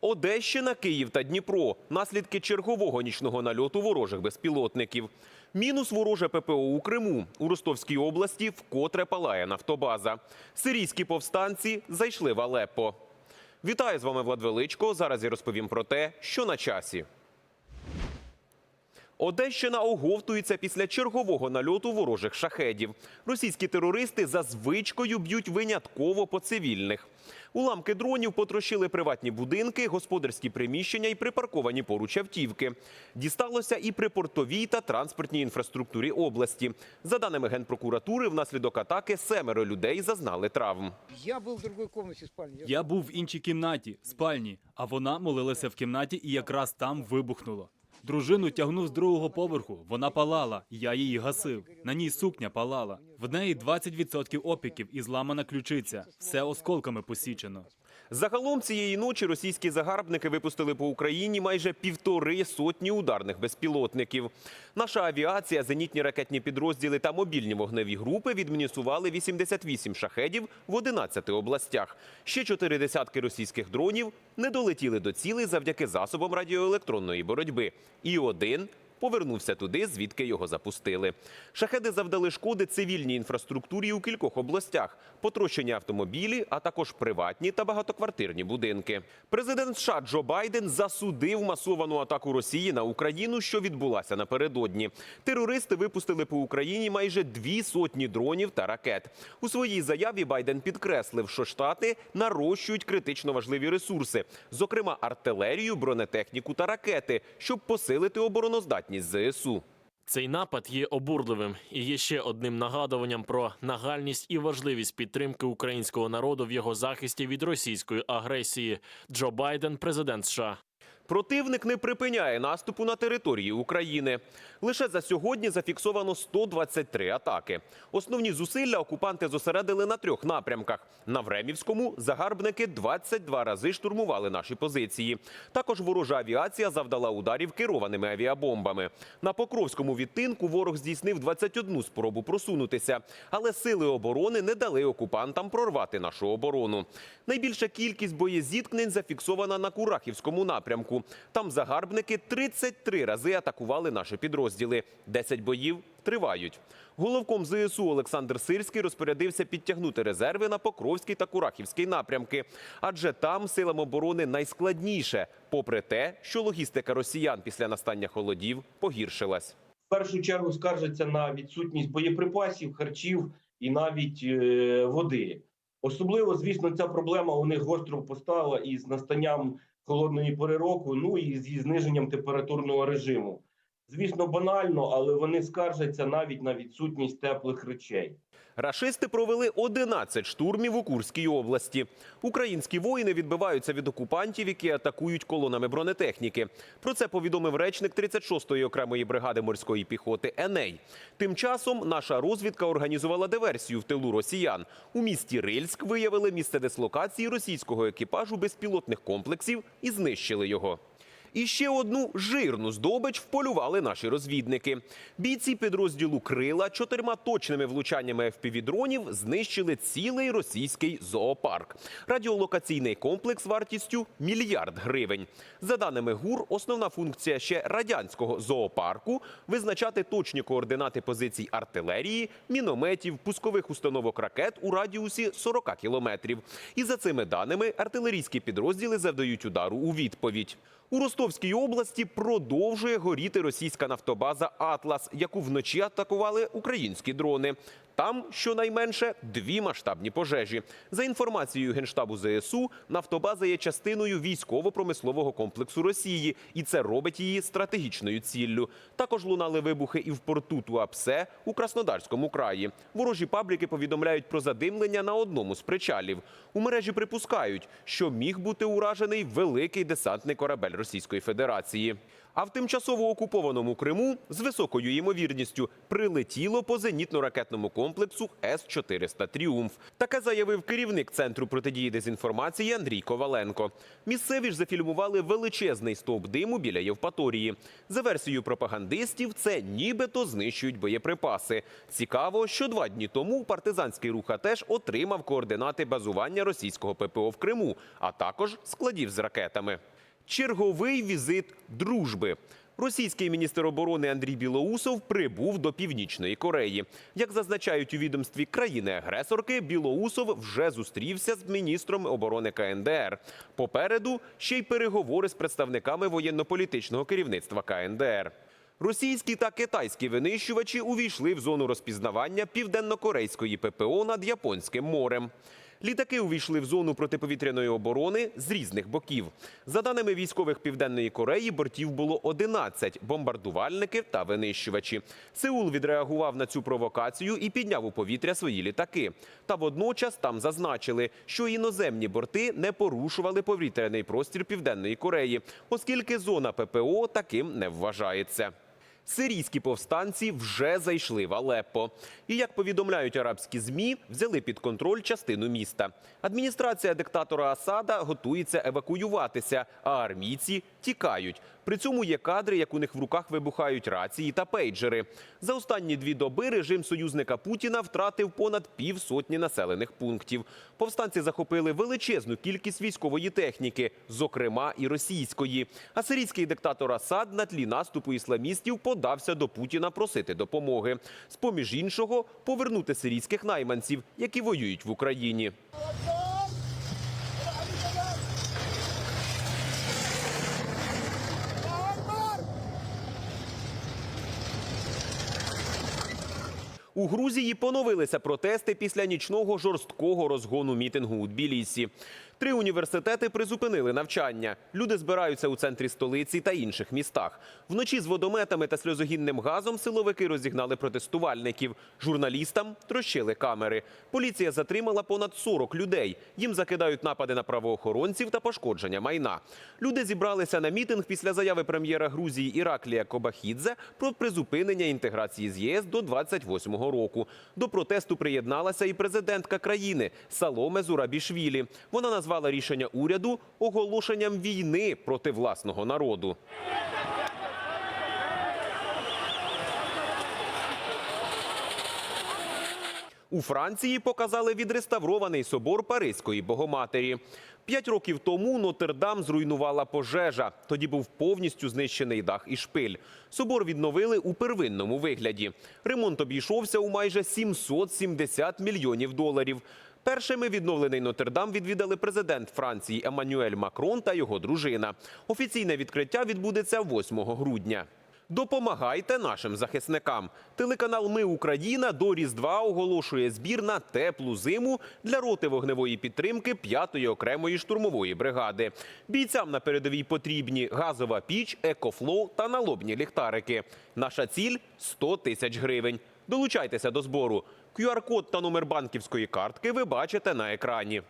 Одещина, Київ та Дніпро наслідки чергового нічного нальоту ворожих безпілотників. Мінус вороже ППО у Криму. У Ростовській області вкотре палає нафтобаза. Сирійські повстанці зайшли в Алеппо. Вітаю з вами Влад Величко. Зараз я розповім про те, що на часі. Одещина оговтується після чергового нальоту ворожих шахедів. Російські терористи за звичкою б'ють винятково по цивільних. Уламки дронів потрощили приватні будинки, господарські приміщення і припарковані поруч автівки. Дісталося і припортовій та транспортній інфраструктурі області. За даними генпрокуратури, внаслідок атаки семеро людей зазнали травм. Я был в другой комнате спальни. Я... Я був в іншій кімнаті, спальні, а вона молилася в кімнаті і якраз там вибухнуло. Дружину тягнув з другого поверху. Вона палала, я її гасив. На ній сукня палала. В неї 20% опіків і зламана ключиця. Все осколками посічено. Загалом цієї ночі російські загарбники випустили по Україні майже півтори сотні ударних безпілотників. Наша авіація, зенітні ракетні підрозділи та мобільні вогневі групи відмінісували 88 шахедів в 11 областях. Ще чотири десятки російських дронів не долетіли до цілей завдяки засобам радіоелектронної боротьби. І один повернувся туди, звідки його запустили. Шахеди завдали шкоди цивільній інфраструктурі у кількох областях, потрощені автомобілі, а також приватні та багатоквартирні будинки. Президент США Джо Байден засудив масовану атаку Росії на Україну, що відбулася напередодні. Терористи випустили по Україні майже дві сотні дронів та ракет. У своїй заяві Байден підкреслив, що штати нарощують критично важливі ресурси, зокрема артилерію, бронетехніку та ракети, щоб посилити обороноздатність ЗСУ. Цей напад є обурливим і є ще одним нагадуванням про нагальність і важливість підтримки українського народу в його захисті від російської агресії. Джо Байден, президент США. Противник не припиняє наступу на території України. Лише за сьогодні зафіксовано 123 атаки. Основні зусилля окупанти зосередили на трьох напрямках. На Времівському загарбники 22 рази штурмували наші позиції. Також ворожа авіація завдала ударів керованими авіабомбами. На Покровському відтинку ворог здійснив 21 спробу просунутися, але сили оборони не дали окупантам прорвати нашу оборону. Найбільша кількість боєзіткнень зафіксована на Курахівському напрямку. Там загарбники 33 рази атакували наші підрозділи. 10 боїв тривають. Головком ЗСУ Олександр Сирський розпорядився підтягнути резерви на Покровський та Курахівський напрямки, адже там силам оборони найскладніше, попри те, що логістика росіян після настання холодів погіршилась. в першу чергу скаржаться на відсутність боєприпасів, харчів і навіть е, води. Особливо, звісно, ця проблема у них гостро постала із настанням холодної пори року, ну і зі зниженням температурного режиму. Звісно, банально, але вони скаржаться навіть на відсутність теплих речей. Рашисти провели 11 штурмів у Курській області. Українські воїни відбиваються від окупантів, які атакують колонами бронетехніки. Про це повідомив речник 36-ї окремої бригади морської піхоти Еней. Тим часом наша розвідка організувала диверсію в тилу росіян. У місті Рильськ виявили місце дислокації російського екіпажу безпілотних комплексів і знищили його. І ще одну жирну здобич вполювали наші розвідники. Бійці підрозділу Крила чотирма точними влучаннями FPV-дронів знищили цілий російський зоопарк. Радіолокаційний комплекс вартістю мільярд гривень. За даними ГУР, основна функція ще радянського зоопарку визначати точні координати позицій артилерії, мінометів, пускових установок ракет у радіусі 40 кілометрів. І за цими даними артилерійські підрозділи завдають удару у відповідь. У Ростовській області продовжує горіти російська нафтобаза Атлас, яку вночі атакували українські дрони. Там щонайменше дві масштабні пожежі. За інформацією генштабу ЗСУ, нафтобаза є частиною військово-промислового комплексу Росії, і це робить її стратегічною ціллю. Також лунали вибухи і в порту Туапсе у Краснодарському краї. Ворожі пабліки повідомляють про задимлення на одному з причалів. У мережі припускають, що міг бути уражений великий десантний корабель Російської Федерації. А в тимчасово окупованому Криму з високою ймовірністю прилетіло по зенітно-ракетному комплексу С-400 «Тріумф». Таке заявив керівник Центру протидії дезінформації Андрій Коваленко. Місцеві ж зафільмували величезний стовп диму біля Євпаторії. За версією пропагандистів, це нібито знищують боєприпаси. Цікаво, що два дні тому партизанський рух теж отримав координати базування російського ППО в Криму, а також складів з ракетами. Черговий візит дружби. Російський міністр оборони Андрій Білоусов прибув до Північної Кореї. Як зазначають у відомстві країни-агресорки, Білоусов вже зустрівся з міністром оборони КНДР. Попереду ще й переговори з представниками воєнно-політичного керівництва КНДР. Російські та китайські винищувачі увійшли в зону розпізнавання південно-корейської ППО над Японським морем. Літаки увійшли в зону протиповітряної оборони з різних боків. За даними військових Південної Кореї, бортів було 11 – бомбардувальники та винищувачі. Сеул відреагував на цю провокацію і підняв у повітря свої літаки. Та водночас там зазначили, що іноземні борти не порушували повітряний простір Південної Кореї, оскільки зона ППО таким не вважається. Сирійські повстанці вже зайшли в Алеппо. І, як повідомляють арабські ЗМІ, взяли під контроль частину міста. Адміністрація диктатора Асада готується евакуюватися, а армійці тікають. При цьому є кадри, як у них в руках вибухають рації та пейджери. За останні дві доби режим союзника Путіна втратив понад півсотні населених пунктів. Повстанці захопили величезну кількість військової техніки, зокрема і російської. А сирійський диктатор Асад на тлі наступу ісламістів подався до Путіна просити допомоги. З поміж іншого, повернути сирійських найманців, які воюють в Україні. У Грузії поновилися протести після нічного жорсткого розгону мітингу у Тбілісі. Три університети призупинили навчання. Люди збираються у центрі столиці та інших містах. Вночі з водометами та сльозогінним газом силовики розігнали протестувальників. Журналістам трощили камери. Поліція затримала понад 40 людей. Їм закидають напади на правоохоронців та пошкодження майна. Люди зібралися на мітинг після заяви прем'єра Грузії Іраклія Кобахідзе про призупинення інтеграції з ЄС до 28-го року. До протесту приєдналася і президентка країни Саломе Зурабішвілі. Вона назвала рішення уряду оголошенням війни проти власного народу. У Франції показали відреставрований собор Паризької Богоматері. П'ять років тому Нотр-Дам зруйнувала пожежа. Тоді був повністю знищений дах і шпиль. Собор відновили у первинному вигляді. Ремонт обійшовся у майже 770 мільйонів доларів. Першими відновлений Нотр-Дам відвідали президент Франції Еммануель Макрон та його дружина. Офіційне відкриття відбудеться 8 грудня. Допомагайте нашим захисникам. Телеканал Ми Україна до Різдва оголошує збір на теплу зиму для роти вогневої підтримки 5-ї окремої штурмової бригади. Бійцям на передовій потрібні газова піч, екофлоу та налобні ліхтарики. Наша ціль 100 тисяч гривень. Долучайтеся до збору. QR-код та номер банківської картки ви бачите на екрані.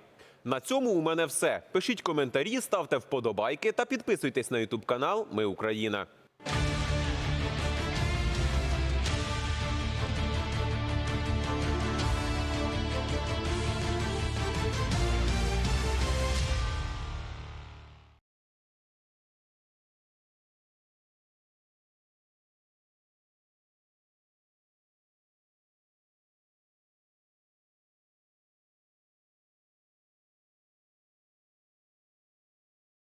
На цьому у мене все. Пишіть коментарі, ставте вподобайки та підписуйтесь на Ютуб канал Ми Україна.